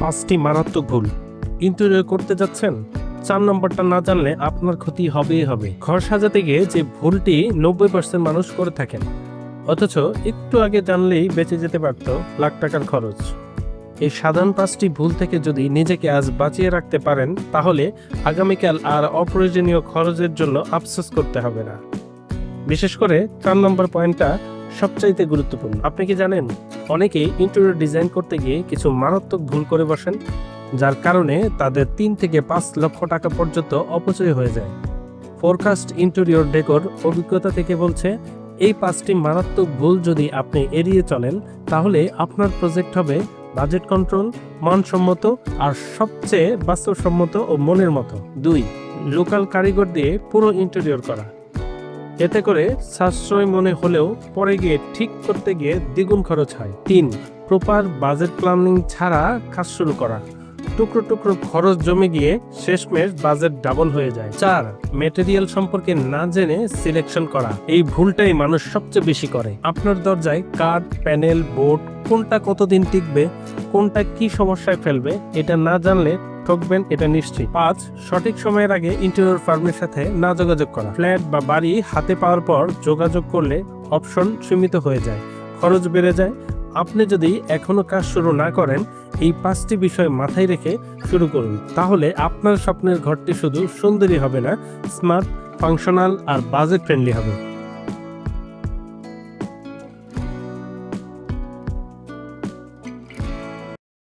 পাঁচটি মারাত্মক ভুল। ইন্টেরিয়র করতে যাচ্ছেন? চার নম্বরটা না জানলে আপনার ক্ষতি হবেই হবে। ঘর সাজাতে গিয়ে যে ভুলটি নব্বই পার্সেন্ট মানুষ করে থাকেন, অথচ একটু আগে জানলেই বেঁচে যেতে পারত লাখ টাকার খরচ। এই সাধারণ পাঁচটি ভুল থেকে যদি নিজেকে আজ বাঁচিয়ে রাখতে পারেন, তাহলে আগামীকাল আর অপ্রয়োজনীয় খরচের জন্য আফসোস করতে হবে না। বিশেষ করে চার নম্বর পয়েন্টটা সবচাইতে গুরুত্বপূর্ণ। আপনি কি জানেন, অনেকেই ইন্টেরিয়র ডিজাইন করতে গিয়ে কিছু মারাত্মক ভুল করে বসেন, যার কারণে তাদের তিন থেকে পাঁচ লক্ষ টাকা পর্যন্ত অপচয় হয়ে যায়। ফোরকাস্ট ইন্টেরিয়র ডেকোর অভিজ্ঞতা থেকে বলছে, এই পাঁচটি মারাত্মক ভুল যদি আপনি এড়িয়ে চলেন, তাহলে আপনার প্রজেক্ট হবে বাজেট কন্ট্রোল মানসম্মত আর সবচেয়ে বাস্তবসম্মত ও মনের মতো। দুই লোকাল কারিগর দিয়ে পুরো ইন্টেরিয়র করা। এতে করে সাশ্রয় মনে হলেও পরে গিয়ে ঠিক করতে গিয়ে দ্বিগুণ খরচ হয়। তিন, প্রপার বাজেট প্ল্যানিং ছাড়া কাজ শুরু করা। টুকরো টুকরো খরচ জমে গিয়ে শেষমেশ বাজেট ডাবল হয়ে যায়। চার, মেটেরিয়াল সম্পর্কে না জেনে সিলেকশন করা। এই ভুলটাই মানুষ সবচেয়ে বেশি করে। আপনার দরজায় কাঠ, প্যানেল, বোর্ড কোনটা কতদিন টিকবে কোনটা কি সমস্যায় ফেলবে, এটা না জানলে ঠকবেন, এটা নিশ্চিত। পাঁচ, সঠিক সময়ের আগে ইন্টেরিয়র ফার্মের সাথে না যোগাযোগ করা। ফ্ল্যাট বা বাড়ি হাতে পাওয়ার পর যোগাযোগ করলে অপশন সীমিত হয়ে যায়। খরচ বেড়ে যায়। আপনি যদি এখনও কাজ শুরু না করেন, এই পাঁচটি বিষয় মাথায় রেখে শুরু করুন। তাহলে আপনার স্বপ্নের ঘরটি শুধু সুন্দরী হবে না স্মার্ট ফাংশনাল আর বাজেট ফ্রেন্ডলি হবে।